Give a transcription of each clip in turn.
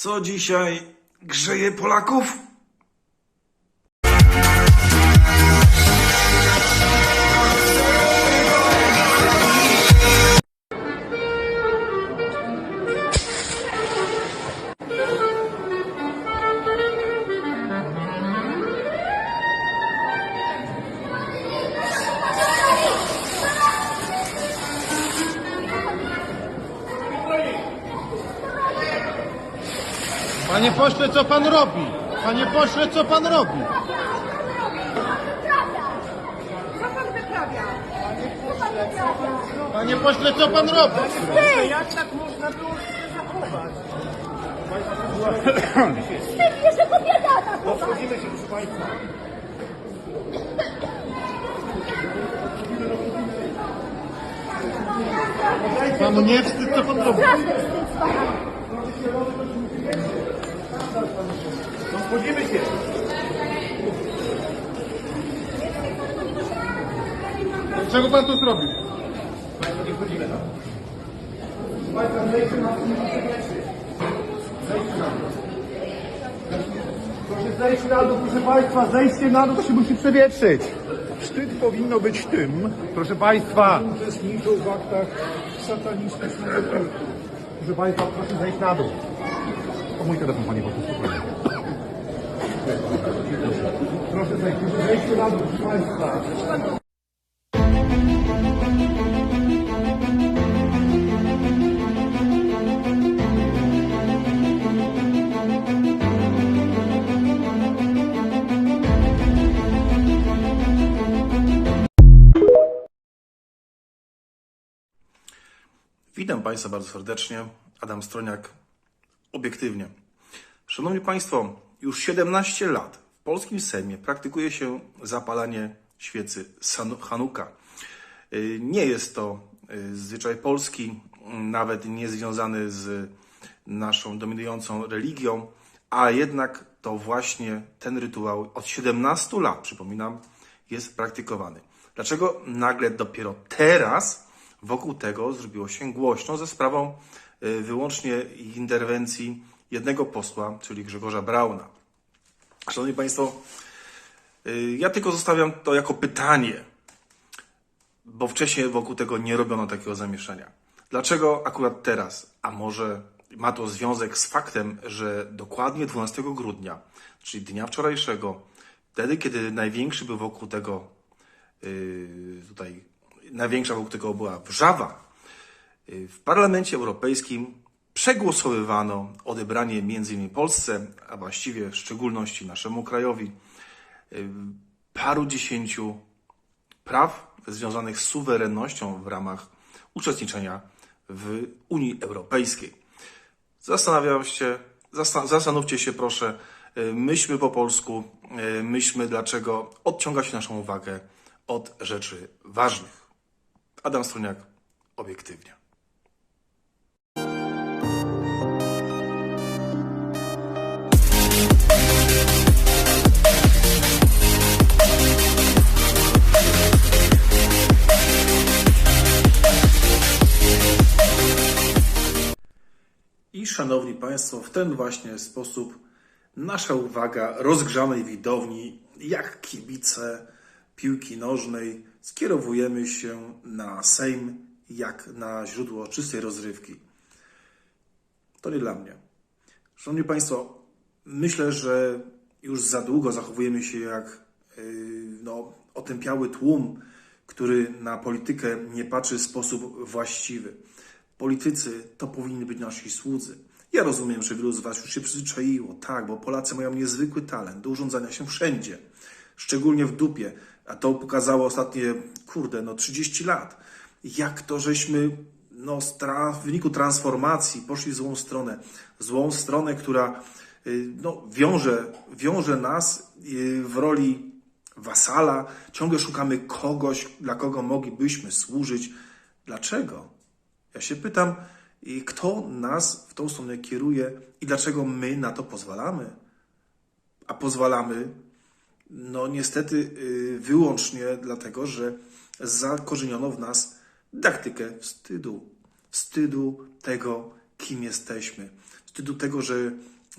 Co dzisiaj grzeje Polaków? Panie pośle, co pan robi? Panie pośle, co pan robi? Co pan wyprawia? Co pan wyprawia? Panie pośle, co pan robi? Jak tak można było się zachować? Wstyd, jeszcze kobieta atakować! Panu nie wstyd, co pan robi? Straszny wstyd z pana. Czego pan tu zrobił? Proszę zejść na dół, proszę Państwa, zejście na dół to się musi przewietrzyć. Wstyd powinno być tym, Proszę państwa, uczestniczą w aktach satanistycznego kultu. Proszę Państwa, proszę zejść na dół. To mój telefon, Panie spokojnie. Proszę zejść na Państwa. Witam Państwa bardzo serdecznie. Adam Stroniak, obiektywnie. Szanowni Państwo, już 17 lat w polskim Sejmie praktykuje się zapalanie świecy Hanuka. Y, Nie jest to y, zwyczaj polski, nawet nie związany z naszą dominującą religią, a jednak to właśnie ten rytuał od 17 lat, przypominam, jest praktykowany. Dlaczego nagle dopiero teraz wokół tego zrobiło się głośno ze sprawą y, wyłącznie interwencji jednego posła, czyli Grzegorza Brauna? Szanowni Państwo, y, ja tylko zostawiam to jako pytanie, bo wcześniej wokół tego nie robiono takiego zamieszania. Dlaczego akurat teraz? A może ma to związek z faktem, że dokładnie 12 grudnia, czyli dnia wczorajszego, wtedy, kiedy największy był wokół tego, yy, tutaj, największa wokół tego była wrzawa, yy, w Parlamencie Europejskim przegłosowywano odebranie m.in. Polsce, a właściwie w szczególności naszemu krajowi, yy, paru dziesięciu praw związanych z suwerennością w ramach uczestniczenia w Unii Europejskiej. Zastanawiam się, zasta- zastanówcie się proszę, y, myślmy po polsku, y, myślmy dlaczego odciąga się naszą uwagę od rzeczy ważnych. Adam Stroniak, obiektywnie. I szanowni Państwo, w ten właśnie sposób nasza uwaga rozgrzanej widowni, jak kibice piłki nożnej, skierowujemy się na Sejm, jak na źródło czystej rozrywki. To nie dla mnie. Szanowni Państwo, myślę, że już za długo zachowujemy się jak yy, no, otępiały tłum, który na politykę nie patrzy w sposób właściwy. Politycy to powinni być nasi słudzy. Ja rozumiem, że wielu z Was już się przyzwyczaiło, tak, bo Polacy mają niezwykły talent do urządzania się wszędzie, szczególnie w dupie, a to pokazało ostatnie, kurde, no 30 lat. Jak to, żeśmy no, w wyniku transformacji poszli w złą stronę, złą stronę, która y, no, wiąże, wiąże nas y, w roli wasala, ciągle szukamy kogoś, dla kogo moglibyśmy służyć. Dlaczego? Ja się pytam, kto nas w tą stronę kieruje i dlaczego my na to pozwalamy? A pozwalamy, no niestety, y, wyłącznie dlatego, że zakorzeniono w nas dydaktykę wstydu. Wstydu tego, kim jesteśmy. Tytułu tego, że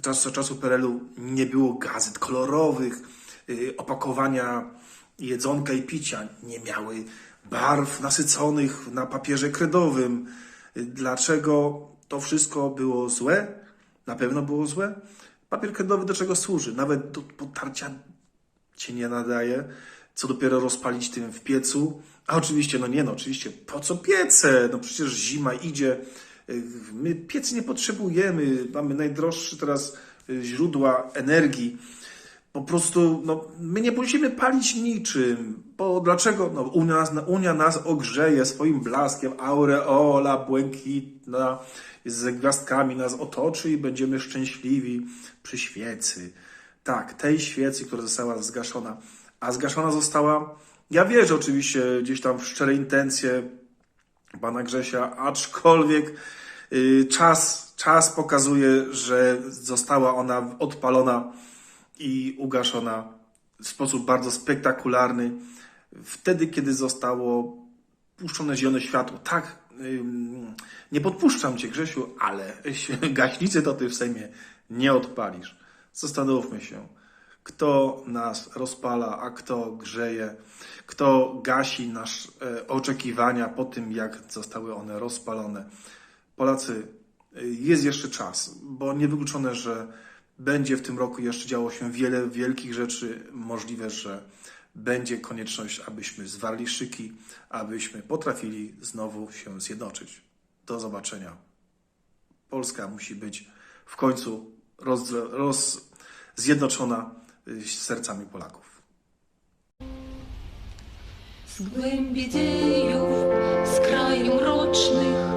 czas za czasu PRL-u nie było gazet kolorowych, y, opakowania jedzonka i picia nie miały barw nasyconych na papierze kredowym. Dlaczego to wszystko było złe? Na pewno było złe. Papier kredowy do czego służy? Nawet do potarcia się nie nadaje. Co dopiero rozpalić tym w piecu. A oczywiście, no nie no, oczywiście, po co piece? No przecież zima idzie. My piecy nie potrzebujemy. Mamy najdroższe teraz y, źródła energii. Po prostu, no, my nie musimy palić niczym. Bo dlaczego? No, Unia nas, Unia nas ogrzeje swoim blaskiem, aureola błękitna z gwiazdkami nas otoczy i będziemy szczęśliwi przy świecy. Tak, tej świecy, która została zgaszona. A zgaszona została, ja wierzę oczywiście gdzieś tam w szczere intencje pana Grzesia, aczkolwiek y, czas, czas pokazuje, że została ona odpalona i ugaszona w sposób bardzo spektakularny wtedy, kiedy zostało puszczone zielone światło. Tak, nie podpuszczam cię, Grzesiu, ale gaśnicy to ty w Sejmie nie odpalisz. Zastanówmy się, kto nas rozpala, a kto grzeje, kto gasi nasze e, oczekiwania po tym, jak zostały one rozpalone. Polacy, y, jest jeszcze czas, bo niewykluczone, że będzie w tym roku jeszcze działo się wiele wielkich rzeczy. Możliwe, że będzie konieczność, abyśmy zwarli szyki, abyśmy potrafili znowu się zjednoczyć. Do zobaczenia. Polska musi być w końcu roz, roz, zjednoczona y, sercami Polaków. Z głębi dziejów, z kraju mrocznych,